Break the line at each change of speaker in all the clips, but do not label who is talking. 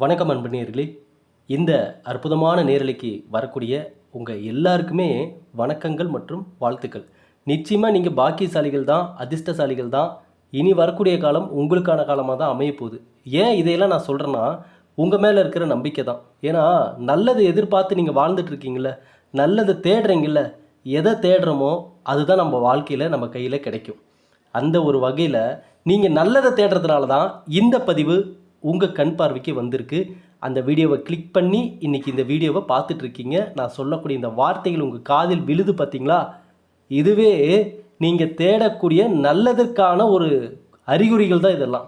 வணக்கம் அன்பு இந்த அற்புதமான நேரலைக்கு வரக்கூடிய உங்கள் எல்லாருக்குமே வணக்கங்கள் மற்றும் வாழ்த்துக்கள். நிச்சயமாக நீங்கள் பாக்கியசாலிகள் தான் அதிர்ஷ்டசாலிகள் தான். இனி வரக்கூடிய காலம் உங்களுக்கான காலமாக தான் அமைய போகுது. ஏன் இதையெல்லாம் நான் சொல்கிறேன்னா உங்கள் மேலே இருக்கிற நம்பிக்கை தான். ஏன்னா நல்லதை எதிர்பார்த்து நீங்கள் வாழ்ந்துட்டுருக்கீங்கள நல்லதை தேடுறீங்கள எதை தேடுறோமோ அதுதான் நம்ம வாழ்க்கையில் நம்ம கையில் கிடைக்கும். அந்த ஒரு வகையில் நீங்கள் நல்லதை தேடுறதுனால தான் இந்த பதிவு உங்கள் கண் பார்வைக்கு வந்திருக்கு. அந்த வீடியோவை கிளிக் பண்ணி இன்றைக்கி இந்த வீடியோவை பார்த்துட்ருக்கீங்க. நான் சொல்லக்கூடிய இந்த வார்த்தைகள் உங்கள் காதில் விழுது பார்த்தீங்களா இதுவே நீங்கள் தேடக்கூடிய நல்லதற்கான ஒரு அறிகுறிகள் தான் இதெல்லாம்.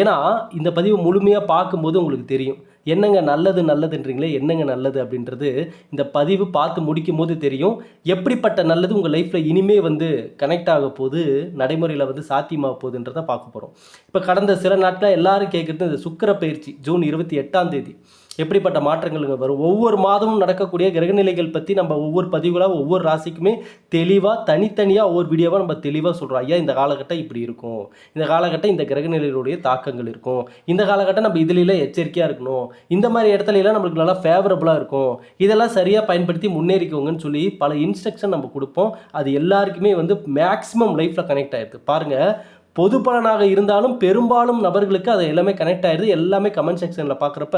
ஏன்னா இந்த பதிவு முழுமையாக பார்க்கும்போது உங்களுக்கு தெரியும். என்னங்க நல்லது நல்லதுன்றீங்களே என்னங்க நல்லது அப்படின்றது இந்த பதிவு பார்த்து முடிக்கும் போது தெரியும். எப்படிப்பட்ட நல்லது உங்கள் லைஃப்பில் இனிமே வந்து கனெக்ட் ஆக போகுது நடைமுறையில் வந்து சாத்தியமாக போகுதுன்றதை பார்க்க போகிறோம் இப்போ கடந்த சில நாட்களில் எல்லாரும் கேட்குறது இந்த சுக்கர பயிற்சி ஜூன் இருபத்தி எட்டாம் தேதி. எப்படிப்பட்ட மாற்றங்களுங்க வரும்? ஒவ்வொரு மாதமும் நடக்கக்கூடிய கிரகநிலைகள் பற்றி நம்ம ஒவ்வொரு பதிவுகளாக ஒவ்வொரு ராசிக்குமே தெளிவாக தனித்தனியாக ஒவ்வொரு வீடியோவாக நம்ம தெளிவாக சொல்கிறோம் ஐயா இந்த காலகட்டம் இப்படி இருக்கும். இந்த காலகட்டம் இந்த கிரகநிலைகளுடைய தாக்கங்கள் இருக்கும். இந்த காலகட்டம் நம்ம இதுல எச்சரிக்கையாக இருக்கணும். இந்த மாதிரி இடத்துலலாம் நம்மளுக்கு நல்லா ஃபேவரபுளாக இருக்கும். இதெல்லாம் சரியாக பயன்படுத்தி முன்னேறிக்கோங்கன்னு சொல்லி பல இன்ஸ்ட்ரக்ஷன் நம்ம கொடுப்போம். அது எல்லாருக்குமே வந்து மேக்ஸிமம் லைஃப்பில் கனெக்ட் ஆகிடுது பாருங்கள் பொது பலனாக இருந்தாலும் பெரும்பாலும் நபர்களுக்கு அது எல்லாமே கனெக்ட் ஆயிடுது. எல்லாமே கமெண்ட் செக்ஷனில் பார்க்குறப்ப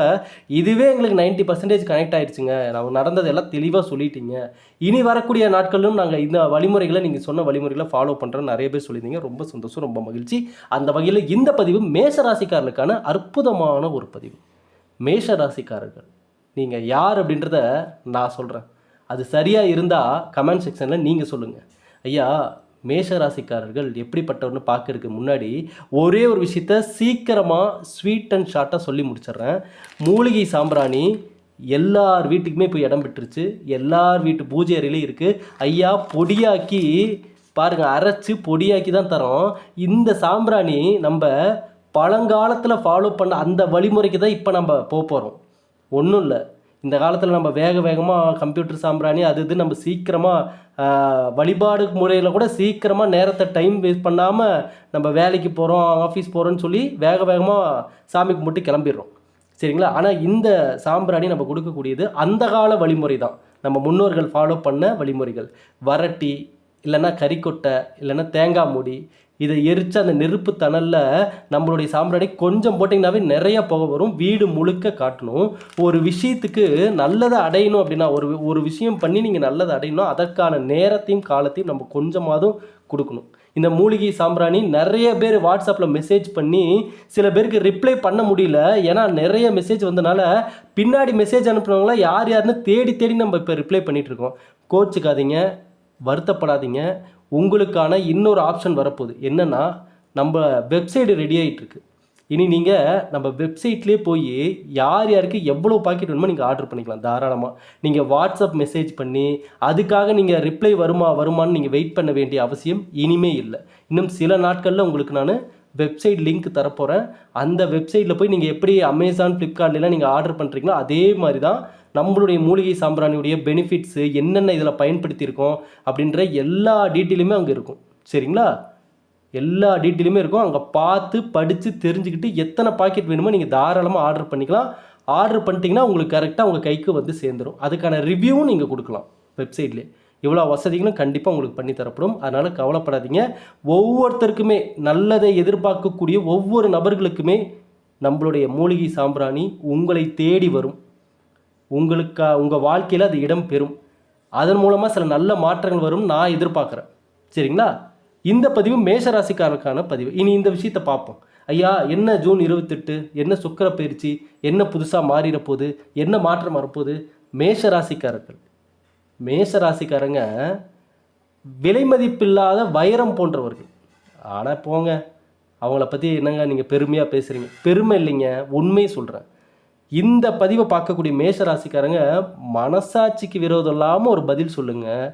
இதுவே எங்களுக்கு 90% பர்சன்டேஜ் கனெக்ட் ஆயிடுச்சுங்க. நான் நடந்தது எல்லாம் தெளிவாக சொல்லிட்டீங்க. இனி வரக்கூடிய நாட்களிலும் நாங்கள் இந்த வழிமுறைகளை நீங்கள் சொன்ன வழிமுறைகளை ஃபாலோ பண்ணுறோம் நிறைய பேர் சொல்லியிருந்தீங்க. ரொம்ப சந்தோஷம் ரொம்ப மகிழ்ச்சி. அந்த வகையில் இந்த பதிவு மேஷராசிக்காரர்களுக்கான அற்புதமான ஒரு பதிவு. மேஷ ராசிக்காரர்கள் நீங்கள் யார் அப்படின்றத நான் சொல்கிறேன் அது சரியாக இருந்தால் கமெண்ட் செக்ஷனில் நீங்கள் சொல்லுங்கள் ஐயா மேஷ ராசிக்காரர்கள் எப்படிப்பட்டவர்னு பார்க்கறதுக்கு முன்னாடி ஒரே ஒரு விஷயத்த சீக்கிரமாக ஸ்வீட் அண்ட் ஷார்ட்டாக சொல்லி முடிச்சிடுறேன். மூலிகை சாம்பிராணி எல்லார் வீட்டுக்குமே போய் இடம் பெற்றுச்சு எல்லார் வீட்டு பூஜை அறையிலையும் இருக்குது ஐயா பொடியாக்கி பாருங்கள் அரைச்சி பொடியாக்கி தான் தரோம். இந்த சாம்பிராணி நம்ம பழங்காலத்தில் ஃபாலோ பண்ண அந்த வழிமுறைக்கு தான் இப்போ நம்ம போக போகிறோம் ஒன்றும் இல்லை. இந்த காலத்தில் நம்ம வேக வேகமாக கம்ப்யூட்டர் சாம்பிராணி அது இது நம்ம சீக்கிரமாக வழிபாடு முறையில் கூட சீக்கிரமாக நேரத்தை டைம் வேஸ்ட் பண்ணாமல் நம்ம வேலைக்கு போகிறோம் ஆஃபீஸ் போகிறோன்னு சொல்லி வேக வேகமாக சாமி கும்பிட்டு கிளம்பிடுறோம். சரிங்களா? ஆனால் இந்த சாம்பிராணி நம்ம கொடுக்கக்கூடியது அந்த கால வழிமுறை தான் நம்ம முன்னோர்கள் ஃபாலோ பண்ண வழிமுறைகள். வரட்டி இல்லைன்னா கறிக்கொட்டை இல்லைன்னா தேங்காய் மூடி இதை எரித்து அந்த நெருப்பு தணலில் நம்மளுடைய சாம்பிராணி கொஞ்சம் போட்டிங்கனாவே நிறைய புகை வரும். வீடு முழுக்க காட்டணும். ஒரு விஷயத்துக்கு நல்லதை அடையணும் அப்படின்னா ஒரு ஒரு விஷயம் பண்ணி நீங்கள் நல்லதை அடையணும் அதற்கான நேரத்தையும் காலத்தையும் நம்ம கொஞ்சமாதும் கொடுக்கணும். இந்த மூலிகை சாம்பிராணி நிறைய பேர் வாட்ஸ்அப்பில் மெசேஜ் பண்ணி சில பேருக்கு ரிப்ளை பண்ண முடியல. ஏன்னா நிறைய மெசேஜ் வந்தனால பின்னாடி மெசேஜ் அனுப்புனவங்களாம் யார் யாருன்னு தேடி தேடி நம்ம இப்போ ரிப்ளை பண்ணிகிட்ருக்கோம் இருக்கோம். கோச்சுக்காதீங்க. வருத்தப்படாதீங்க. உங்களுக்கான இன்னொரு ஆப்ஷன் வரப்போகுது. என்னென்னா நம்ம வெப்சைடு ரெடி ஆகிட்டுருக்கு இனி நீங்கள் நம்ம வெப்சைட்லேயே போய் யார் யாருக்கு எவ்வளோ பாக்கெட் வேணுமோ நீங்கள் ஆர்டர் பண்ணிக்கலாம் தாராளமாக நீங்கள் வாட்ஸ்அப் மெசேஜ் பண்ணி அதுக்காக நீங்கள் ரிப்ளை வருமா வருமான்னு நீங்கள் வெயிட் பண்ண வேண்டிய அவசியம் இனிமே இல்லை. இன்னும் சில நாட்களில் உங்களுக்கு நான் வெப்சைட் லிங்க் தரப்போகிறேன் அந்த வெப்சைட்டில் போய் நீங்கள் எப்படி அமேசான் ஃப்ளிப்கார்ட்லாம் நீங்கள் ஆர்டர் பண்ணுறீங்களோ அதே மாதிரி தான் நம்மளுடைய மூலிகை சாம்பிராணியுடைய பெனிஃபிட்ஸு என்னென்ன இதில் பயன்படுத்தியிருக்கோம் அப்படின்ற எல்லா டீட்டெயிலுமே அங்கே இருக்கும். சரிங்களா? எல்லா டீட்டெயிலுமே இருக்கும். அங்கே பார்த்து படித்து தெரிஞ்சுக்கிட்டு எத்தனை பாக்கெட் வேணுமோ நீங்கள் தாராளமாக ஆர்டர் பண்ணிக்கலாம். ஆர்டர் பண்ணிட்டீங்கன்னா உங்களுக்கு கரெக்டாக உங்கள் கைக்கு வந்து சேர்ந்துடும் அதுக்கான ரிவ்யூவும் நீங்கள் கொடுக்கலாம் வெப்சைட்லேயே இவ்வளோ வசதிகளும் கண்டிப்பாக உங்களுக்கு பண்ணி தரப்படும். அதனால் கவலைப்படாதீங்க. ஒவ்வொருத்தருக்குமே நல்லதை எதிர்பார்க்கக்கூடிய ஒவ்வொரு நபர்களுக்குமே நம்மளுடைய மூலிகை சாம்பிராணி உங்களை தேடி வரும். உங்களுக்கு உங்கள் வாழ்க்கையில் அது இடம் பெறும். அதன் மூலமாக சில நல்ல மாற்றங்கள் வரும் நான் எதிர்பார்க்குறேன். சரிங்களா? இந்த பதிவு மேஷராசிக்காரருக்கான பதிவு. இனி இந்த விஷயத்தை பார்ப்போம். ஐயா என்ன ஜூன் இருபத்தெட்டு? என்ன சுக்கர பயிற்சி என்ன புதுசாக மாறிட போகுது என்ன மாற்றம் வரப்போகுது? மேஷராசிக்காரர்கள். மேஷராசிக்காரங்க விலை மதிப்பில்லாத வைரம் போன்றவர்கள். ஆனால் போங்க அவங்கள பற்றி என்னங்க நீங்கள் பெருமையாக பேசுகிறீங்க பெருமை இல்லைங்க உண்மையை சொல்கிறேன் இந்த பதிவை பார்க்கக்கூடிய மேஷ ராசிக்காரங்க மனசாட்சிக்கு விரோதம் இல்லாமல் ஒரு பதில் சொல்லுங்கள்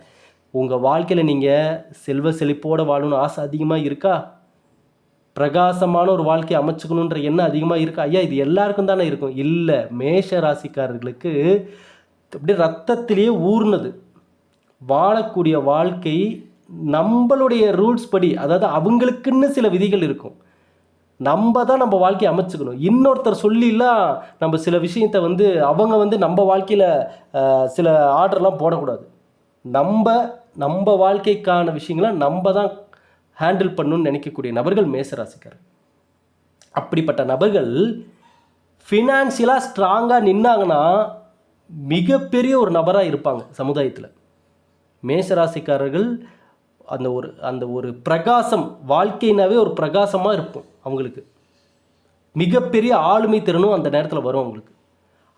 உங்கள் வாழ்க்கையில் நீங்கள் செல்வ செழிப்போடு வாழணும்னு ஆசை அதிகமாக இருக்கா? பிரகாசமான ஒரு வாழ்க்கையை அமைச்சுக்கணுன்ற எண்ணம் அதிகமாக இருக்கா? ஐயா இது எல்லாருக்கும் தானே இருக்கும். இல்லை மேஷ ராசிக்காரர்களுக்கு அப்படியே ரத்தத்திலேயே ஊர்னது. வாழக்கூடிய வாழ்க்கை நம்மளுடைய ரூல்ஸ் படி அதாவது அவங்களுக்குன்னு சில விதிகள் இருக்கும். நம்ம தான் நம்ம வாழ்க்கையை அமைச்சுக்கணும். இன்னொருத்தர் சொல்லிலாம் நம்ம சில விஷயத்தை வந்து அவங்க வந்து நம்ம வாழ்க்கையில் சில ஆர்டர்லாம் போடக்கூடாது. நம்ம நம்ம வாழ்க்கைக்கான விஷயங்களை நம்ம தான் ஹேண்டில் பண்ணணும்னு நினைக்கக்கூடிய நபர்கள் மேசராசிக்கார் அப்படிப்பட்ட நபர்கள் ஃபினான்ஷியலாக ஸ்ட்ராங்காக நின்னாங்கன்னா மிகப்பெரிய ஒரு நபராக இருப்பாங்க சமுதாயத்தில். மேஷராசிக்காரர்கள் அந்த ஒரு அந்த ஒரு பிரகாசம் வாழ்க்கைனாவே ஒரு பிரகாசமாக இருக்கும் அவங்களுக்கு. மிகப்பெரிய ஆளுமை திறனும் அந்த நேரத்தில் வரும் அவங்களுக்கு.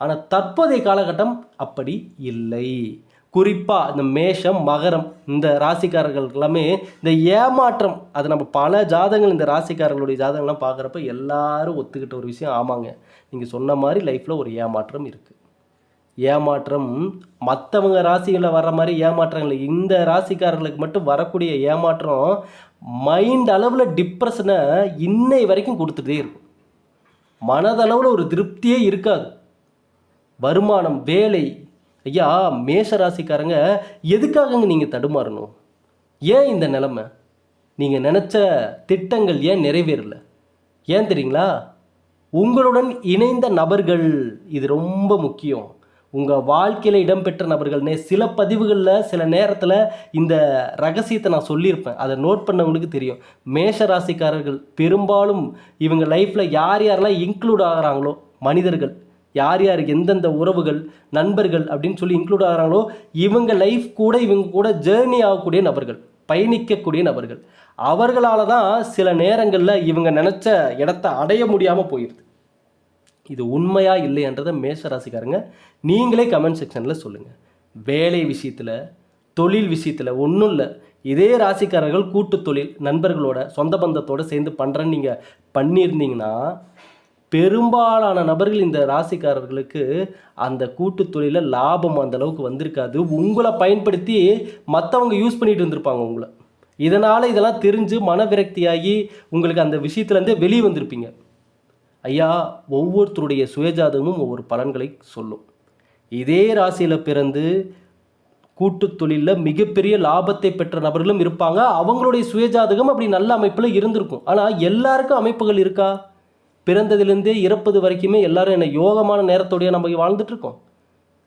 ஆனால் தற்போதைய காலகட்டம் அப்படி இல்லை. குறிப்பாக இந்த மேஷம் மகரம் இந்த ராசிக்காரர்கள் எல்லாமே இந்த ஏமாற்றம் அது நம்ம பல ஜாதகங்கள் இந்த ராசிக்காரர்களுடைய ஜாதகங்கள்லாம் பார்க்குறப்ப எல்லாரும் ஒத்துக்கிட்ட ஒரு விஷயம் ஆமாங்க. நீங்கள் சொன்ன மாதிரி லைஃப்பில் ஒரு ஏமாற்றம் இருக்குது ஏமாற்றம். மற்றவங்க ராசிகளில் வர்ற மாதிரி ஏமாற்றங்கள். இந்த ராசிக்காரர்களுக்கு மட்டும் வரக்கூடிய ஏமாற்றம் மைண்ட் அளவில் டிப்ரெஷனை இன்னை வரைக்கும் கொடுத்துட்டே இருக்கும். மனதளவில் ஒரு திருப்தியே இருக்காது. வருமானம் வேலை. ஐயா மேஷ ராசிக்காரங்க எதுக்காகங்க நீங்கள் தடுமாறணும்? ஏன் இந்த நிலமை? நீங்கள் நினச்ச திட்டங்கள் ஏன் நிறைவேறல? ஏன் தெரியுங்களா? உங்களுடன் இணைந்த நபர்கள் இது ரொம்ப முக்கியம். உங்கள் வாழ்க்கையில் இடம்பெற்ற நபர்கள்னே சில பதிவுகளில் சில நேரத்தில் இந்த ரகசியத்தை நான் சொல்லியிருப்பேன். அதை நோட் பண்ணவங்களுக்கு தெரியும். மேஷ ராசிக்காரர்கள் பெரும்பாலும் இவங்க லைஃப்பில் யார் யாரெல்லாம் இன்க்ளூட் ஆகிறாங்களோ மனிதர்கள் யார் யார் எந்தெந்த உறவுகள் நண்பர்கள் அப்படின்னு சொல்லி இன்க்ளூட் ஆகிறாங்களோ இவங்க லைஃப் கூட இவங்க கூட ஜேர்னி ஆகக்கூடிய நபர்கள் பயணிக்கக்கூடிய நபர்கள். அவர்களால் தான் சில நேரங்களில் இவங்க நினச்ச இடத்த அடைய முடியாமல் போயிடுது இது உண்மையா இல்லையன்றதை மேஷ ராசிக்காரங்க நீங்களே கமெண்ட் செக்ஷனில் சொல்லுங்கள் வேலை விஷயத்தில் தொழில் விஷயத்தில் ஒன்றும் இல்லை. இதே ராசிக்காரர்கள் கூட்டு தொழில் நண்பர்களோட சொந்த பந்தத்தோடு சேர்ந்து பண்ணுறேன்னு நீங்கள் பண்ணியிருந்தீங்கன்னா பெரும்பாலான நபர்கள் இந்த ராசிக்காரர்களுக்கு அந்த கூட்டு தொழிலில் லாபம் அந்த அளவுக்கு வந்திருக்காது. உங்களை பயன்படுத்தி மற்றவங்க யூஸ் பண்ணிட்டு இருந்திருப்பாங்க உங்களை. இதனால் இதெல்லாம் தெரிஞ்சு மன விரக்தியாகி உங்களுக்கு அந்த விஷயத்துலேருந்தே வெளியே வந்திருப்பீங்க. ஐயா ஒவ்வொருத்தருடைய சுயஜாதகமும் ஒவ்வொரு பலன்களை சொல்லும். இதே ராசியில் பிறந்து கூட்டு தொழிலில் மிகப்பெரிய லாபத்தை பெற்ற நபர்களும் இருப்பாங்க. அவங்களுடைய சுயஜாதகம் அப்படி நல்ல அமைப்பில் இருந்திருக்கும். ஆனால் எல்லாருக்கும் அமைப்புகள் இருக்கா? பிறந்ததுலேருந்தே இறப்பது வரைக்குமே எல்லாரும் என்ன யோகமான நேரத்தோடைய நம்ம வாழ்ந்துட்டுருக்கோம்.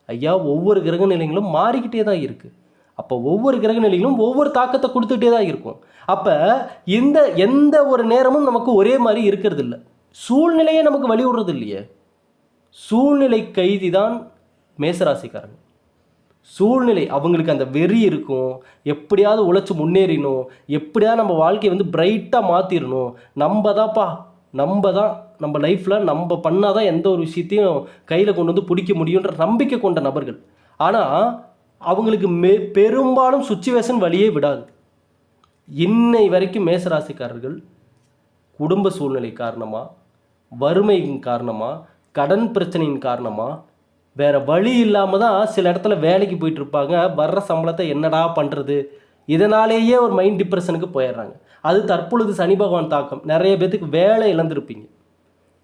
ஐயா ஒவ்வொரு கிரக நிலைகளும் மாறிக்கிட்டே தான் இருக்குது அப்போ ஒவ்வொரு கிரக நிலைகளும் ஒவ்வொரு தாக்கத்தை கொடுத்துக்கிட்டே தான் இருக்கும். அப்போ இந்த எந்த ஒரு நேரமும் நமக்கு ஒரே மாதிரி இருக்கிறது இல்லை சூழ்நிலையே நமக்கு வழி விடுறது இல்லையே சூழ்நிலை கைதி தான் மேசராசிக்காரங்க. சூழ்நிலை அவங்களுக்கு அந்த வெறி இருக்கும். எப்படியாவது உழைச்சி முன்னேறினோம் எப்படியாவது நம்ம வாழ்க்கையை வந்து பிரைட்டாக மாற்றிடணும் நம்ம தான்ப்பா நம்ம தான் நம்ம லைஃப்பில் நம்ம பண்ணால் தான் எந்த ஒரு விஷயத்தையும் கையில் கொண்டு வந்து பிடிக்க முடியுன்ற நம்பிக்கை கொண்ட நபர்கள். ஆனால் அவங்களுக்கு மெ பெரும்பாலும் சுச்சுவேஷன் வழியே விடாது. இன்னை வரைக்கும் மேசராசிக்காரர்கள் குடும்ப சூழ்நிலை காரணமாக வறுமையின் காரணமாக கடன் பிரச்சனையின் காரணமாக வேறு வழி இல்லாமல் தான் சில இடத்துல வேலைக்கு போயிட்டுருப்பாங்க வர்ற சம்பளத்தை என்னடா பண்ணுறது இதனாலேயே ஒரு மைண்ட் டிப்ரெஷனுக்கு போயிடுறாங்க. அது தற்பொழுது சனி பகவான் தாக்கம். நிறைய பேர்த்துக்கு வேலை இழந்திருப்பீங்க.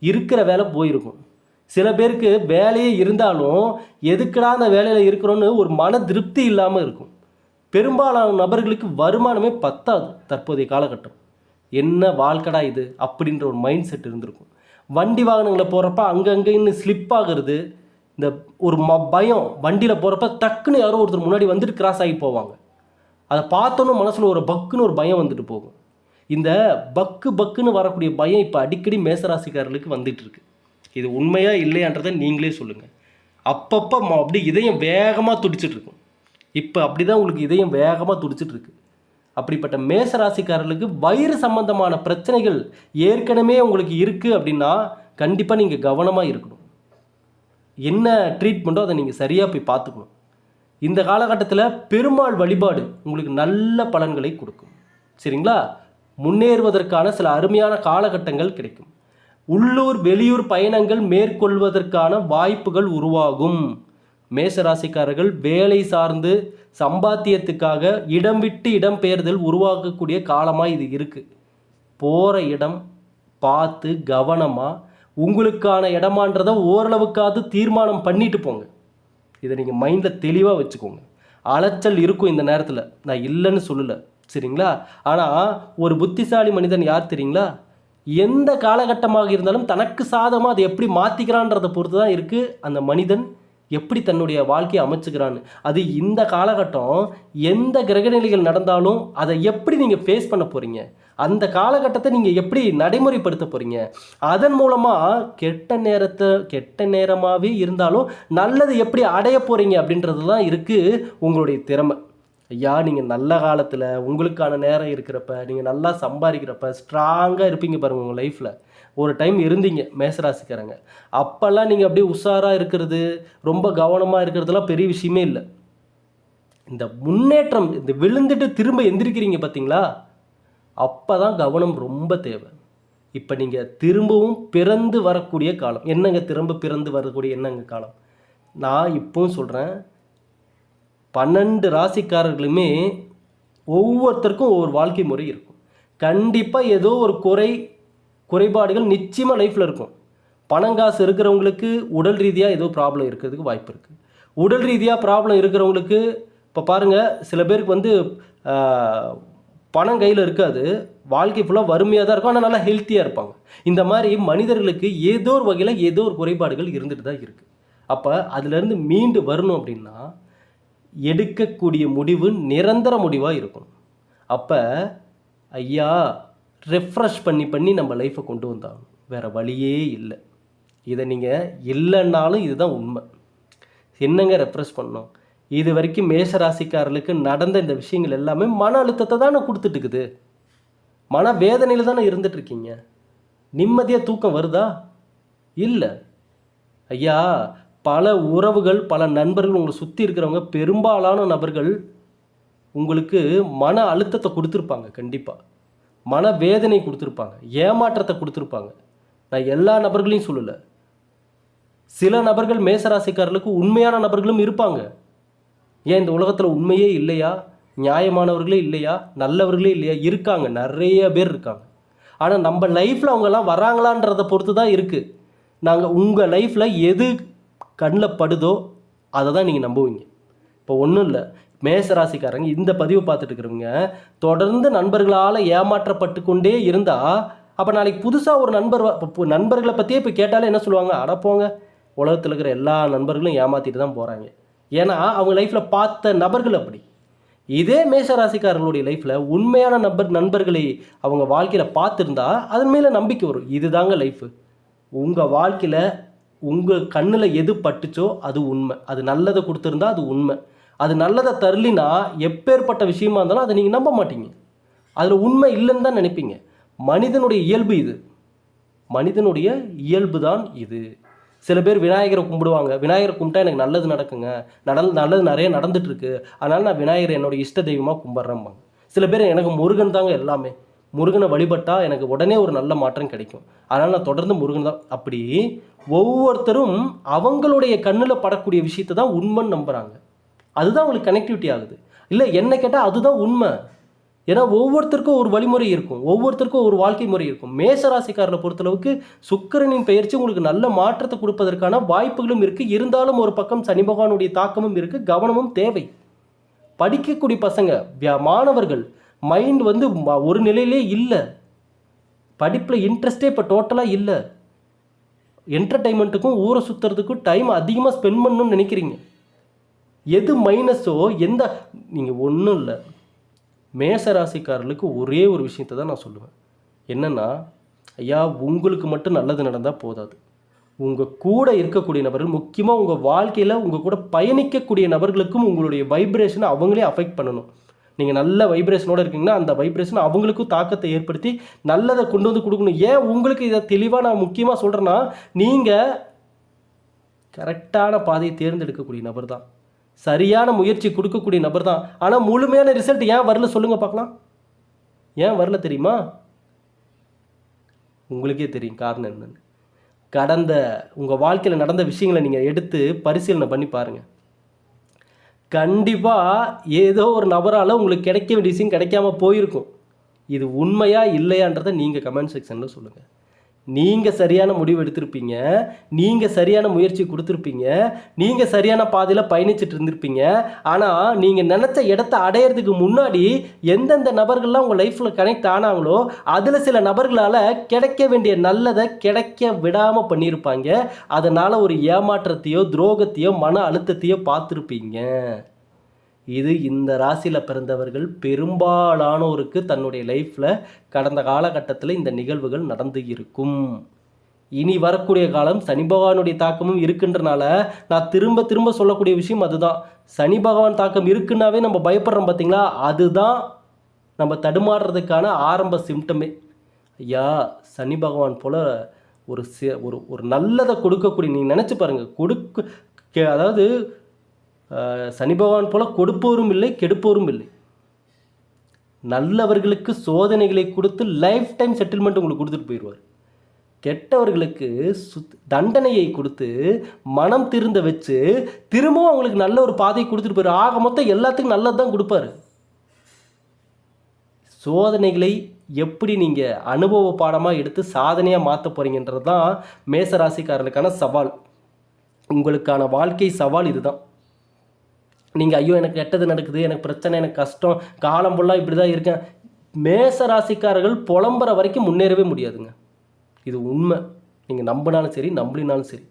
இருக்கிற வேலை போயிருக்கும். சில பேருக்கு வேலையே இருந்தாலும் எதுக்குடா அந்த வேலையில் இருக்கிறோன்னு ஒரு மன திருப்தி இல்லாமல் இருக்கும். பெரும்பாலான நபர்களுக்கு வருமானமே பத்தாது தற்போதைய காலகட்டம். என்ன வாழ்க்கடா இது? அப்படின்ற ஒரு மைண்ட் செட் இருந்திருக்கும். வண்டி வாகனங்களை போகிறப்ப அங்கங்கன்னு ஸ்லிப் ஆகுறது இந்த ஒரு ம பயம். வண்டியில் போகிறப்ப டக்குன்னு யாரோ ஒருத்தர் முன்னாடி வந்துட்டு கிராஸ் ஆகி போவாங்க. அதை பார்த்தோன்னு மனசில் ஒரு பக்குன்னு ஒரு பயம் வந்துட்டு போகும். இந்த பக்கு பக்குன்னு வரக்கூடிய பயம் இப்போ அடிக்கடி மேசராசிக்காரர்களுக்கு வந்துட்டு இருக்கு. இது உண்மையா இல்லையான்றதை நீங்களே சொல்லுங்கள் அப்பப்போ ம- அப்படி இதயம் வேகமாக துடிச்சிட்ருக்கும் இப்போ அப்படி தான் உங்களுக்கு இதயம் வேகமாக துடிச்சிட்ருக்கு அப்படிப்பட்ட மேசராசிக்காரர்களுக்கு வயிறு சம்பந்தமான பிரச்சனைகள் ஏற்கனவே உங்களுக்கு இருக்குது அப்படின்னா கண்டிப்பாக நீங்கள் கவனமாக இருக்கணும். என்ன ட்ரீட்மெண்ட்டோ அதை நீங்கள் சரியாக போய் பார்த்துக்கணும். இந்த காலகட்டத்தில் பெருமாள் வழிபாடு உங்களுக்கு நல்ல பலன்களை கொடுக்கும். சரிங்களா? முன்னேறுவதற்கான சில அருமையான காலகட்டங்கள் கிடைக்கும். உள்ளூர் வெளியூர் பயணங்கள் மேற்கொள்வதற்கான வாய்ப்புகள் உருவாகும். மேசராசிக்காரர்கள் வேலை சார்ந்து சம்பாத்தியத்துக்காக இடம் விட்டு இடம் பெயர்தல் உருவாக்கக்கூடிய காலமாக இது இருக்குது போகிற இடம் பார்த்து கவனமாக உங்களுக்கான இடமான்றதை ஓரளவுக்காவது தீர்மானம் பண்ணிட்டு போங்க. இதை நீங்கள் மைண்டில் தெளிவாக வச்சுக்கோங்க. அலைச்சல் இருக்கும் இந்த நேரத்தில். நான் இல்லைன்னு சொல்லலை. சரிங்களா? ஆனால் ஒரு புத்திசாலி மனிதன் யார் தெரியுங்களா? எந்த காலகட்டமாக இருந்தாலும் தனக்கு சாதமாக அதை எப்படி மாற்றிக்கிறான்றதை பொறுத்து தான் இருக்குது அந்த மனிதன் எப்படி தன்னுடைய வாழ்க்கையை அமைச்சுக்கிறான்னு. அது இந்த காலகட்டம் எந்த கிரகநிலைகள் நடந்தாலும் அதை எப்படி நீங்கள் ஃபேஸ் பண்ண போகிறீங்க அந்த காலகட்டத்தை நீங்கள் எப்படி நடைமுறைப்படுத்த போகிறீங்க அதன் மூலமாக கெட்ட நேரத்தை கெட்ட நேரமாகவே இருந்தாலும் நல்லது எப்படி அடைய போகிறீங்க அப்படின்றது தான் இருக்குது உங்களுடைய திறமை. ஐயா நீங்கள் நல்ல காலத்தில் உங்களுக்கான நேரம் இருக்கிறப்ப நீங்கள் நல்லா சம்பாதிக்கிறப்ப ஸ்ட்ராங்காக இருப்பீங்க பாருங்கள் உங்கள் லைஃப்பில் ஒரு டைம் இருந்தீங்க மேசராசிக்காரங்க. அப்போல்லாம் நீங்கள் அப்படியே உஷாராக இருக்கிறது ரொம்ப கவனமாக இருக்கிறதுலாம் பெரிய விஷயமே இல்லை. இந்த முன்னேற்றம் இந்த விழுந்துட்டு திரும்ப எந்திரிக்கிறீங்க பார்த்தீங்களா அப்போ தான் கவனம் ரொம்ப தேவை. இப்போ நீங்கள் திரும்பவும் பிறந்து வரக்கூடிய காலம். என்னங்க திரும்ப பிறந்து வரக்கூடிய என்னங்க காலம்? நான் இப்போவும் சொல்கிறேன் பன்னெண்டு ராசிக்காரர்களுமே ஒவ்வொருத்தருக்கும் ஒவ்வொரு வாழ்க்கை முறை இருக்கும். கண்டிப்பாக ஏதோ ஒரு குறை குறைபாடுகள் நிச்சயமாக லைஃப்பில் இருக்கும். பணங்காசு இருக்கிறவங்களுக்கு உடல் ரீதியாக ஏதோ ப்ராப்ளம் இருக்கிறதுக்கு வாய்ப்பு இருக்குது உடல் ரீதியாக ப்ராப்ளம் இருக்கிறவங்களுக்கு இப்போ பாருங்கள் சில பேருக்கு வந்து பணம் கையில் இருக்காது. வாழ்க்கை ஃபுல்லாக வறுமையாக தான் இருக்கும். ஆனால் நல்லா ஹெல்த்தியாக இருப்பாங்க. இந்த மாதிரி மனிதர்களுக்கு ஏதோ ஒரு வகையில் ஏதோ ஒரு குறைபாடுகள் இருந்துட்டு தான் இருக்குது அப்போ அதுலேருந்து மீண்டு வரணும் அப்படின்னா எடுக்கக்கூடிய முடிவு நிரந்தர முடிவாக இருக்கணும். அப்போ ஐயா ரெஃப்ரெஷ் பண்ணி பண்ணி நம்ம லைஃப்பை கொண்டு வந்தாகணும். வேறு வழியே இல்லை. இதை நீங்கள் இல்லைன்னாலும் இதுதான் உண்மை. என்னங்க ரெஃப்ரெஷ் பண்ணோம்? இது வரைக்கும் மேஷராசிக்காரர்களுக்கு நடந்த இந்த விஷயங்கள் எல்லாமே மன அழுத்தத்தை தானே கொடுத்துட்ருக்குது மன வேதனையில் தானே இருந்துகிட்ருக்கீங்க நிம்மதியாக தூக்கம் வருதா? இல்லை. ஐயா பல உறவுகள் பல நண்பர்கள் உங்களை சுற்றி இருக்கிறவங்க பெரும்பாலான நபர்கள் உங்களுக்கு மன அழுத்தத்தை கொடுத்துருப்பாங்க கண்டிப்பாக மன வேதனை கொடுத்துருப்பாங்க. ஏமாற்றத்தை கொடுத்துருப்பாங்க. நான் எல்லா நபர்களையும் சொல்லலை. சில நபர்கள் மேசராசிக்காரர்களுக்கு உண்மையான நபர்களும் இருப்பாங்க. ஏன் இந்த உலகத்தில் உண்மையே இல்லையா? நியாயமானவர்களே இல்லையா? நல்லவர்களே இல்லையா? இருக்காங்க. நிறைய பேர் இருக்காங்க. ஆனால் நம்ம லைஃப்பில் அவங்கெல்லாம் வராங்களான்றதை பொறுத்து தான் இருக்குது நாங்கள் உங்கள் லைஃப்பில் எது கண்ணில் படுதோ அதை தான் நீங்கள் நம்புவீங்க. இப்போ ஒன்றும் இல்லை. மேசராசிக்காரங்க இந்த பதிவு பார்த்துட்டு இருக்கிறவங்க தொடர்ந்து நண்பர்களால் ஏமாற்றப்பட்டு கொண்டே இருந்தால் அப்போ நாளைக்கு புதுசாக ஒரு நண்பர் இப்போ நண்பர்களை பற்றியே இப்போ கேட்டாலே என்ன சொல்லுவாங்க? அடப்போங்க உலகத்தில் இருக்கிற எல்லா நண்பர்களும் ஏமாற்றிட்டு தான் போகிறாங்க ஏன்னா அவங்க லைஃப்பில் பார்த்த நபர்கள் அப்படி. இதே மேஷராசிக்காரர்களுடைய லைஃப்பில் உண்மையான நபர் நண்பர்களை அவங்க வாழ்க்கையில் பார்த்துருந்தா அதன் மேலே நம்பிக்கை வரும். இதுதாங்க லைஃபு உங்கள் வாழ்க்கையில் உங்கள் கண்ணில் எது பட்டுச்சோ அது உண்மை. அது நல்லதை கொடுத்துருந்தா அது உண்மை. அது நல்லதை தரலினா எப்பேற்பட்ட விஷயமா இருந்தாலும் அதை நீங்கள் நம்ப மாட்டீங்க. அதில் உண்மை இல்லைன்னு தான் நினைப்பீங்க. மனிதனுடைய இயல்பு இது. மனிதனுடைய இயல்பு தான் இது. சில பேர் விநாயகரை கும்பிடுவாங்க. விநாயகரை கும்பிட்டா எனக்கு நல்லது நடக்குங்க. நடல் நல்லது நிறைய நடந்துட்டுருக்கு. அதனால் நான் விநாயகரை என்னோடய இஷ்ட தெய்வமாக கும்பிட்றேன்பாங்க சில பேர் எனக்கு முருகன் தாங்க எல்லாமே. முருகனை வழிபட்டால் எனக்கு உடனே ஒரு நல்ல மாற்றம் கிடைக்கும். அதனால் நான் தொடர்ந்து முருகன் தான். அப்படி ஒவ்வொருத்தரும் அவங்களுடைய கண்ணில் படக்கூடிய விஷயத்தை தான் உண்மைன்னு நம்புகிறாங்க அதுதான் அவங்களுக்கு கனெக்டிவிட்டி ஆகுது. இல்லை என்ன கேட்டால் அதுதான் உண்மை. ஏன்னா ஒவ்வொருத்தருக்கும் ஒரு வழிமுறை இருக்கும். ஒவ்வொருத்தருக்கும் ஒரு வாழ்க்கை முறை இருக்கும். மேசராசிக்காரரை பொறுத்தளவுக்கு சுக்கிரனின் பயிற்சி உங்களுக்கு நல்ல மாற்றத்தை கொடுப்பதற்கான வாய்ப்புகளும் இருக்குது இருந்தாலும் ஒரு பக்கம் சனி பகவானுடைய தாக்கமும் இருக்குது கவனமும் தேவை. படிக்கக்கூடிய பசங்க மாணவர்கள் மைண்ட் வந்து ம- ஒரு நிலையிலே இல்லை. படிப்பில் இன்ட்ரெஸ்டே இப்போ டோட்டலாக இல்லை. என்டர்டைன்மெண்ட்டுக்கும் ஊரை சுற்றுறதுக்கும் டைம் அதிகமாக ஸ்பெண்ட் பண்ணணும்னு நினைக்கிறீங்க. எது மைனஸோ எந்த நீங்கள் ஒன்றும் இல்லை. மேசராசிக்காரர்களுக்கு ஒரே ஒரு விஷயத்தை தான் நான் சொல்லுவேன். என்னென்னா ஐயா உங்களுக்கு மட்டும் நல்லது நடந்தால் போதாது. உங்கள் கூட இருக்கக்கூடிய நபர்கள் முக்கியமாக உங்கள் வாழ்க்கையில் உங்கள் கூட பயணிக்கக்கூடிய நபர்களுக்கும் உங்களுடைய வைப்ரேஷனை அவங்களே அஃபெக்ட் பண்ணணும். நீங்கள் நல்ல வைப்ரேஷனோடு இருக்கீங்கன்னா அந்த வைப்ரேஷன் அவங்களுக்கும் தாக்கத்தை ஏற்படுத்தி நல்லதை கொண்டு வந்து கொடுக்கணும். ஏன் உங்களுக்கு இதை தெளிவாக நான் முக்கியமாக சொல்கிறேன்னா நீங்கள் கரெக்டான பாதையை தேர்ந்தெடுக்கக்கூடிய நபர் தான் சரியான முயற்சி கொடுக்கக்கூடிய நபர் தான். ஆனால் முழுமையான ரிசல்ட் ஏன் வரல சொல்லுங்கள் பார்க்கலாம். ஏன் வரல தெரியுமா? உங்களுக்கே தெரியும் காரணம் என்னென்னு. கடந்த உங்கள் வாழ்க்கையில் நடந்த விஷயங்களை நீங்கள் எடுத்து பரிசீலனை பண்ணி பாருங்கள் கண்டிப்பாக ஏதோ ஒரு நபரால் உங்களுக்கு கிடைக்க வேண்டிய விஷயம் கிடைக்காம போயிருக்கும். இது உண்மையாக இல்லையான்றதை நீங்கள் கமெண்ட் செக்ஷனில் சொல்லுங்கள் நீங்கள் சரியான முடிவு எடுத்திருப்பீங்க. நீங்கள் சரியான முயற்சி கொடுத்துருப்பீங்க. நீங்கள் சரியான பாதையில் பயணிச்சுட்டு இருந்திருப்பீங்க. ஆனால் நீங்கள் நினச்ச இடத்த அடையிறதுக்கு முன்னாடி எந்தெந்த நபர்கள்லாம் உங்கள் லைஃப்பில் கனெக்ட் ஆனாங்களோ அதில் சில நபர்களால் கிடைக்க வேண்டிய நல்லதை கிடைக்க விடாமல் பண்ணியிருப்பாங்க. அதனால் ஒரு ஏமாற்றத்தையோ துரோகத்தையோ மன அழுத்தத்தையோ பார்த்துருப்பீங்க. இது இந்த ராசியில் பிறந்தவர்கள் பெரும்பாலானோருக்கு தன்னுடைய லைஃப்பில் கடந்த காலகட்டத்தில் இந்த நிகழ்வுகள் நடந்து இருக்கும். இனி வரக்கூடிய காலம் சனி பகவானுடைய தாக்கமும் இருக்குன்றனால நான் திரும்ப திரும்ப சொல்லக்கூடிய விஷயம் அதுதான். சனி பகவான் தாக்கம் இருக்குன்னாவே நம்ம பயப்படுறோம் பார்த்தீங்களா அதுதான் நம்ம தடுமாறுறதுக்கான ஆரம்ப சிம்டமே ஐயா சனி பகவான் போல் ஒரு ஒரு ஒரு நல்லதை கொடுக்கக்கூடிய நீங்கள் நினச்சி பாருங்கள் கொடுக்க கே- அதாவது சனி பகவான் போல கொடுப்போரும் இல்லை கெடுப்போரும் இல்லை. நல்லவர்களுக்கு சோதனைகளை கொடுத்து லைஃப் டைம் செட்டில்மெண்ட் உங்களுக்கு கொடுத்துட்டு போயிடுவார். கெட்டவர்களுக்கு சுத் தண்டனையை கொடுத்து மனம் திருந்த வச்சு திரும்பவும் அவங்களுக்கு நல்ல ஒரு பாதையை கொடுத்துட்டு போயிரு ஆக மொத்தம் எல்லாத்துக்கும் நல்லது தான் கொடுப்பாரு. சோதனைகளை எப்படி நீங்கள் அனுபவ பாடமாக எடுத்து சாதனையாக மாற்ற போகிறீங்கன்றது தான் மேசராசிக்காரர்களுக்கான சவால். உங்களுக்கான வாழ்க்கை சவால் இதுதான். நீங்கள் ஐயோ எனக்கு கெட்டது நடக்குது எனக்கு பிரச்சனை எனக்கு கஷ்டம் காலம் ஃபுல்லாக இப்படி தான் இருக்கேன். மேச ராசிக்காரர்கள் புலம்புற வரைக்கும் முன்னேறவே முடியாதுங்க. இது உண்மை. நீங்கள் நம்பினாலும் சரி நம்பலினாலும் சரி.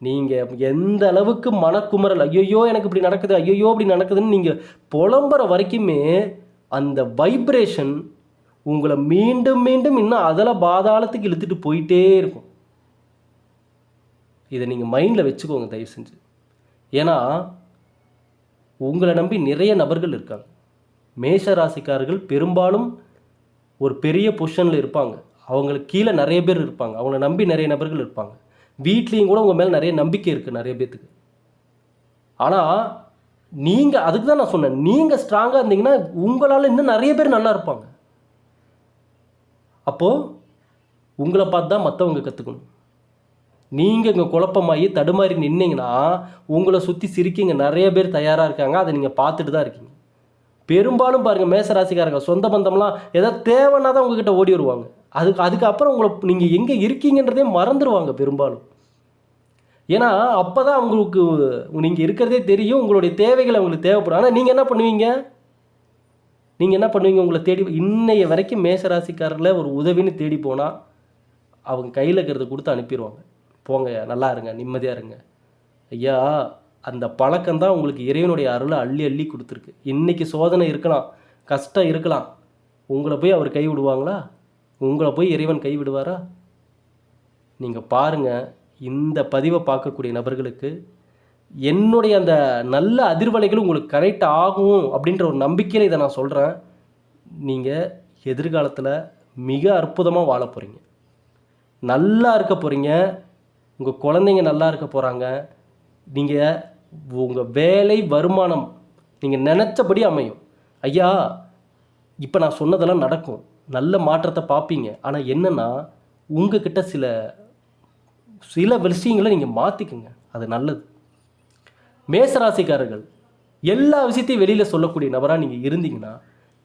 நீங்கள் எந்த அளவுக்கு மனக்குமரல் ஐயோ எனக்கு இப்படி நடக்குது ஐயோ இப்படி நடக்குதுன்னு நீங்கள் புலம்புற வரைக்குமே அந்த வைப்ரேஷன் உங்களை மீண்டும் மீண்டும் இன்னும் அதில் பாதாளத்துக்கு இழுத்துட்டு போயிட்டே இருக்கும். இதை நீங்கள் மைண்டில் வச்சுக்கோங்க தயவு செஞ்சு. ஏன்னா உங்களை நம்பி நிறைய நபர்கள் இருக்காங்க. மேஷ ராசிக்காரர்கள் பெரும்பாலும் ஒரு பெரிய பொசிஷனில் இருப்பாங்க. அவங்களுக்கு கீழே நிறைய பேர் இருப்பாங்க. அவங்கள நம்பி நிறைய நபர்கள் இருப்பாங்க. வீட்லேயும் கூட உங்கள் மேலே நிறைய நம்பிக்கை இருக்குது நிறைய பேர்த்துக்கு ஆனால் நீங்கள் அதுக்கு தான் நான் சொன்னேன். நீங்கள் ஸ்ட்ராங்காக இருந்தீங்கன்னா உங்களால் இன்னும் நிறைய பேர் நல்லா இருப்பாங்க. அப்போது உங்களை பார்த்து தான் மற்றவங்க கற்றுக்கணும் நீங்கள் இங்கே குழப்பமாகி தடுமாறி நின்னீங்கன்னா உங்களை சுற்றி சிரிக்கிங்க நிறைய பேர் தயாராக இருக்காங்க. அதை நீங்கள் பார்த்துட்டு தான் இருக்கீங்க. பெரும்பாலும் பாருங்கள் மேசராசிக்காரங்க சொந்த பந்தம்லாம் ஏதாவது தேவைன்னா தான் உங்ககிட்ட ஓடி வருவாங்க. அதுக்கு அதுக்கப்புறம் உங்களை நீங்கள் எங்கே இருக்கீங்கன்றதே மறந்துடுவாங்க பெரும்பாலும். ஏன்னா அப்போ தான் அவங்களுக்கு நீங்கள் இருக்கிறதே தெரியும் உங்களுடைய தேவைகள் அவங்களுக்கு தேவைப்படும். ஆனால் நீங்கள் என்ன பண்ணுவீங்க? நீங்கள் என்ன பண்ணுவீங்க? உங்களை தேடி இன்னைய வரைக்கும் மேசராசிக்காரரில் ஒரு உதவின்னு தேடி போனால் அவங்க கையில் இருக்கிறத கொடுத்து அனுப்பிடுவாங்க. போங்க நல்லா இருங்க நிம்மதியாக இருங்க. ஐயா அந்த பழக்கம் தான் உங்களுக்கு இறைவனுடைய அருளை அள்ளி அள்ளி கொடுத்துருக்கு. இன்றைக்கி சோதனை இருக்கலாம் கஷ்டம் இருக்கலாம். உங்களை போய் அவர் கை விடுவாங்களா? உங்களை போய் இறைவன் கைவிடுவாரா நீங்கள் பாருங்கள் இந்த பதிவை பார்க்கக்கூடிய நபர்களுக்கு என்னுடைய அந்த நல்ல அதிர்வலைகள் உங்களுக்கு கரெக்ட் ஆகும் அப்படின்ற ஒரு நம்பிக்கையில் இதை நான் சொல்கிறேன் நீங்கள் எதிர்காலத்தில் மிக அற்புதமாக வாழ போகிறீங்க நல்லா இருக்க போகிறீங்க உங்கள் குழந்தைங்க நல்லா இருக்க போகிறாங்க நீங்கள் உங்கள் வேலை வருமானம் நீங்கள் நினச்சபடி அமையும். ஐயா இப்போ நான் சொன்னதெல்லாம் நடக்கும். நல்ல மாற்றத்தை பார்ப்பீங்க ஆனால் என்னென்னா உங்ககிட்ட சில சில விஷயங்களை நீங்கள் மாற்றிக்குங்க அது நல்லது. மேசராசிக்காரர்கள் எல்லா விஷயத்தையும் வெளியில் சொல்லக்கூடிய நபராக நீங்கள் இருந்தீங்கன்னா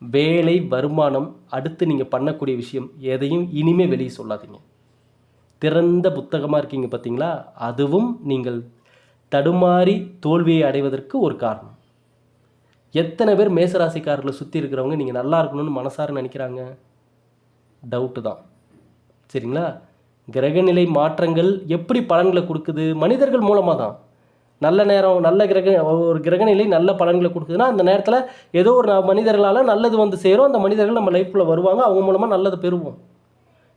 வேலை வருமானம் அடுத்து நீங்கள் பண்ணக்கூடிய விஷயம் எதையும் இனிமேல் வெளியே சொல்லாதீங்க. திறந்த புத்தகமாக இருக்கீங்க பார்த்தீங்களா அதுவும் நீங்கள் தடுமாறி தோல்வியை அடைவதற்கு ஒரு காரணம். எத்தனை பேர் மேசராசிக்காரர்களை சுற்றி இருக்கிறவங்க நீங்கள் நல்லா இருக்கணும்னு மனசார நினைக்கிறாங்க? டவுட்டு தான். சரிங்களா? கிரகநிலை மாற்றங்கள் எப்படி பலன்களை கொடுக்குது? மனிதர்கள் மூலமாக தான். நல்ல நேரம் நல்ல கிரக ஒரு கிரகநிலை நல்ல பலன்களை கொடுக்குதுன்னா அந்த நேரத்தில் ஏதோ ஒரு ந- மனிதர்களால் நல்லது வந்து சேரும். அந்த மனிதர்கள் நம்ம லைஃப்பில் வருவாங்க. அவங்க மூலமாக நல்லது பெறுவோம்.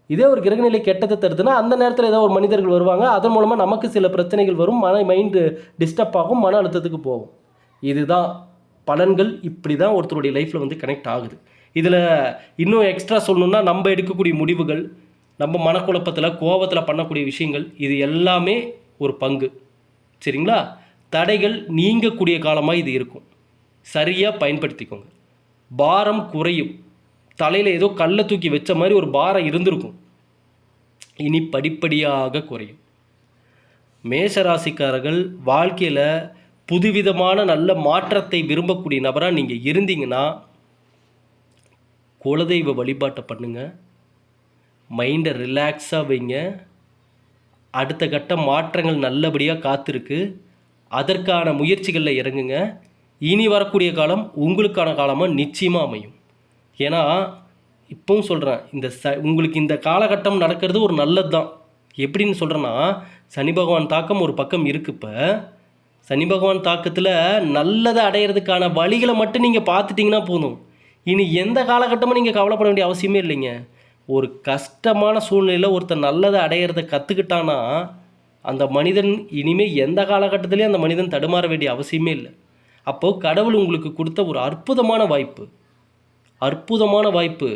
இதே ஒரு கிரகநிலை கெட்டதை தருதுன்னா அந்த நேரத்தில் ஏதோ ஒரு மனிதர்கள் வருவாங்க. அதன் மூலமாக நமக்கு சில பிரச்சனைகள் வரும். மன மைண்டு டிஸ்டர்ப் ஆகும் மன அழுத்தத்துக்கு போகும். இதுதான் பலன்கள். இப்படி தான் ஒருத்தருடைய லைஃப்பில் வந்து கனெக்ட் ஆகுது. இதில் இன்னும் எக்ஸ்ட்ரா சொல்லணுன்னா நம்ம எடுக்கக்கூடிய முடிவுகள் நம்ம மனக்குழப்பத்தில் கோபத்தில் பண்ணக்கூடிய விஷயங்கள் இது எல்லாமே ஒரு பங்கு. சரிங்களா? தடைகள் நீங்கக்கூடிய காலமாக இது இருக்கும். சரியாக பயன்படுத்திக்கோங்க. பாரம் குறையும். தலையில் ஏதோ கல்லை தூக்கி வச்ச மாதிரி ஒரு பாரம் இருந்திருக்கும். இனி படிப்படியாக குறையும். மேஷராசிக்காரர்கள் வாழ்க்கையில் புதுவிதமான நல்ல மாற்றத்தை விரும்பக்கூடிய நபராக நீங்கள் இருந்தீங்கன்னா குலதெய்வ வழிபாட்டை பண்ணுங்கள் மைண்டை ரிலாக்ஸாக வைங்க. அடுத்த கட்ட மாற்றங்கள் நல்லபடியாக காத்திருக்கு. அதற்கான முயற்சிகளில் இறங்குங்க. இனி வரக்கூடிய காலம் உங்களுக்கான காலமாக நிச்சயமாக அமையும். ஏன்னா இப்பவும் சொல்கிறேன் இந்த ச உங்களுக்கு இந்த காலகட்டம் நடக்கிறது ஒரு நல்லது தான் எப்படின்னு சொல்கிறேன்னா சனி பகவான் தாக்கம் ஒரு பக்கம் இருக்கு இப்போ. சனி பகவான் தாக்கத்தில் நல்லதை அடையிறதுக்கான வழிகளை மட்டும் நீங்கள் பார்த்துட்டிங்கன்னா போதும். இனி எந்த காலகட்டமும் நீங்கள் கவலைப்பட வேண்டிய அவசியமே இல்லைங்க. ஒரு கஷ்டமான சூழ்நிலையில் ஒருத்தர் நல்லதை அடையிறத கற்றுக்கிட்டானா அந்த மனிதன் இனிமேல் எந்த காலகட்டத்திலையும் அந்த மனிதன் தடுமாற வேண்டிய அவசியமே இல்லை. அப்போது கடவுள் உங்களுக்கு கொடுத்த ஒரு அற்புதமான வாய்ப்பு. அற்புதமான வாய்ப்பு.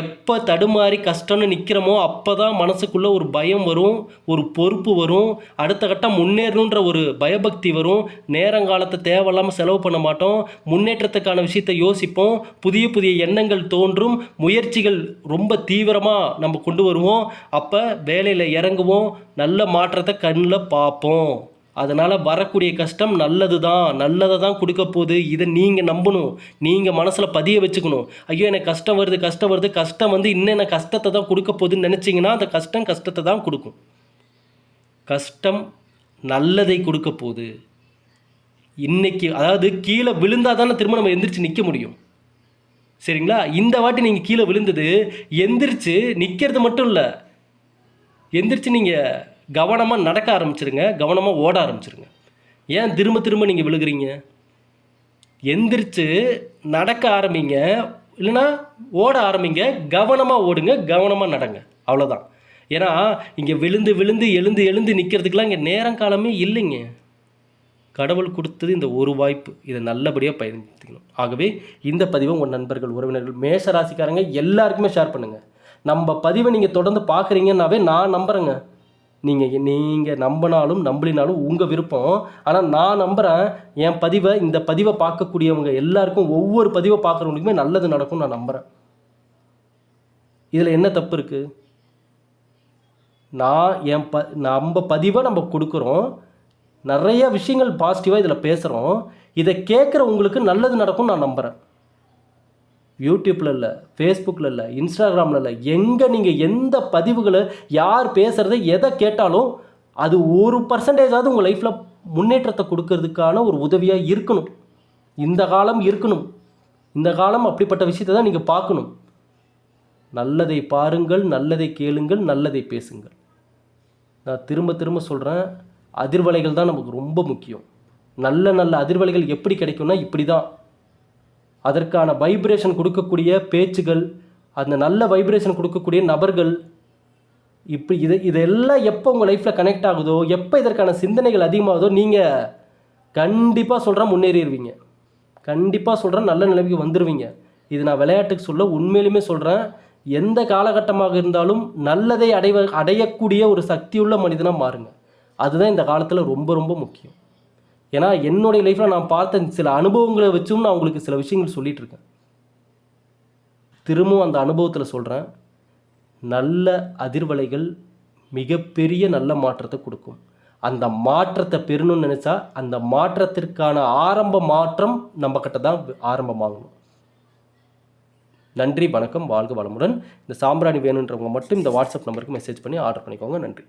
எப்போ தடுமாறி கஷ்டம்னு நிற்கிறோமோ அப்போ தான் மனசுக்குள்ளே ஒரு பயம் வரும் ஒரு பொறுப்பு வரும். அடுத்த கட்டம் முன்னேறணுன்ற ஒரு பயபக்தி வரும். நேரங்காலத்தை தேவையில்லாமல் செலவு பண்ண மாட்டோம். முன்னேற்றத்துக்கான விஷயத்தை யோசிப்போம். புதிய புதிய எண்ணங்கள் தோன்றும். முயற்சிகள் ரொம்ப தீவிரமாக நம்ம கொண்டு வருவோம். அப்போ வேலையில் இறங்குவோம். நல்ல மாற்றத்தை கண்ணில் பார்ப்போம். அதனால் வரக்கூடிய கஷ்டம் நல்லது தான் நல்லதை தான் கொடுக்க போகுது. இதை நீங்கள் நம்பணும். நீங்கள் மனசில் பதிய வச்சுக்கணும். ஐயோ எனக்கு கஷ்டம் வருது கஷ்டம் வருது. கஷ்டம் வந்து இன்னும் எனக்கு கஷ்டத்தை தான் கொடுக்க போகுதுன்னு நினச்சிங்கன்னா அந்த கஷ்டம் கஷ்டத்தை தான் கொடுக்கும். கஷ்டம் நல்லதை கொடுக்க போகுது. இன்றைக்கி அதாவது கீழே விழுந்தால் தானே திரும்ப நம்ம எந்திரிச்சு நிற்க முடியும். சரிங்களா? இந்த வாட்டி நீங்கள் கீழே விழுந்தது எந்திரிச்சு நிற்கிறது மட்டும் இல்லை. எந்திரிச்சு நீங்கள் கவனமாக நடக்க ஆரம்பிச்சிருங்க கவனமாக ஓட ஆரம்பிச்சிருங்க. ஏன் திரும்ப திரும்ப நீங்கள் விழுகிறீங்க? எந்திரிச்சு நடக்க ஆரம்பிங்க இல்லைன்னா ஓட ஆரம்பிங்க கவனமாக ஓடுங்க கவனமாக நடங்க. அவ்வளோதான் ஏன்னா இங்கே விழுந்து விழுந்து எழுந்து எழுந்து நிற்கிறதுக்கெலாம் இங்கே நேரம் காலமே இல்லைங்க. கடவுள் கொடுத்தது இந்த ஒரு வாய்ப்பு. இதை நல்லபடியாக பயன்படுத்திக்கணும். ஆகவே இந்த பதிவை உங்கள் நண்பர்கள் உறவினர்கள் மேஷ ராசிக்காரங்க எல்லாருக்குமே ஷேர் பண்ணுங்கள் நம்ம பதிவை நீங்கள் தொடர்ந்து பார்க்குறீங்கன்னாவே நான் நம்புகிறேங்க நீங்கள் நீங்கள் நம்பினாலும் நம்பலினாலும் உங்கள் விருப்பம். ஆனால் நான் நம்புகிறேன் என் பதிவை இந்த பதிவை பார்க்கக்கூடியவங்க எல்லாருக்கும் ஒவ்வொரு பதிவை பார்க்குறவங்களுக்குமே நல்லது நடக்கும்னு நான் நம்புகிறேன் இதில் என்ன தப்பு இருக்குது நான் என் ப நம்ம பதிவை நம்ம கொடுக்குறோம். நிறைய விஷயங்கள் பாசிட்டிவாக இதில் பேசுகிறோம் இதை கேட்குற உங்களுக்கு நல்லது நடக்கும்னு நான் நம்புகிறேன் யூடியூப்பில் இல்லை ஃபேஸ்புக்கில் இல்லை இன்ஸ்டாகிராமில் இல்லை எங்கே நீங்கள் எந்த பதிவுகளை யார் பேசுகிறத எதை கேட்டாலும் அது ஒரு பர்சன்டேஜாவது உங்கள் லைஃப்பில் முன்னேற்றத்தை கொடுக்கறதுக்கான ஒரு உதவியாக இருக்கணும். இந்த காலம் இருக்கணும். இந்த காலம் அப்படிப்பட்ட விஷயத்தை தான் நீங்கள் பார்க்கணும். நல்லதை பாருங்கள் நல்லதை கேளுங்கள் நல்லதை பேசுங்கள். நான் திரும்ப திரும்ப சொல்கிறேன் அதிர்வலைகள் தான் நமக்கு ரொம்ப முக்கியம். நல்ல நல்ல அதிர்வலைகள் எப்படி கிடைக்கும்னா இப்படி தான் அதற்கான வைப்ரேஷன் கொடுக்கக்கூடிய பேச்சுகள் அந்த நல்ல வைப்ரேஷன் கொடுக்கக்கூடிய நபர்கள் இப்படி இது இதெல்லாம் எப்போ உங்கள் லைஃப்பில் கனெக்ட் ஆகுதோ எப்போ இதற்கான சிந்தனைகள் அதிகமாகுதோ நீங்கள் கண்டிப்பாக சொல்கிறேன் முன்னேறிடுவீங்க கண்டிப்பாக சொல்கிறேன் நல்ல நிலைமைக்கு வந்துடுவீங்க இது நான் விளையாட்டுக்கு சொல்ல உண்மையிலுமே சொல்கிறேன் எந்த காலகட்டமாக இருந்தாலும் நல்லதை அடைவ அடையக்கூடிய ஒரு சக்தியுள்ள மனிதனாக மாறுங்க. அதுதான் இந்த காலத்தில் ரொம்ப ரொம்ப முக்கியம். ஏன்னா என்னுடைய லைஃப்பில் நான் பார்த்த சில அனுபவங்களை வச்சும் நான் உங்களுக்கு சில விஷயங்கள் சொல்லிகிட்டு இருக்கேன். திரும்பவும் அந்த அனுபவத்தில் சொல்கிறேன் நல்ல அதிர்வலைகள் மிகப்பெரிய நல்ல மாற்றத்தை கொடுக்கும். அந்த மாற்றத்தை பெறணும்னு நினச்சா அந்த மாற்றத்திற்கான ஆரம்ப மாற்றம் நம்ம கிட்ட தான் ஆரம்பமாகணும். நன்றி வணக்கம் வாழ்க வளமுடன். இந்த சாம்பிராணி வேணுன்றவங்க மட்டும் இந்த வாட்ஸ்அப் நம்பருக்கு மெசேஜ் பண்ணி ஆர்டர் பண்ணிக்கோங்க. நன்றி.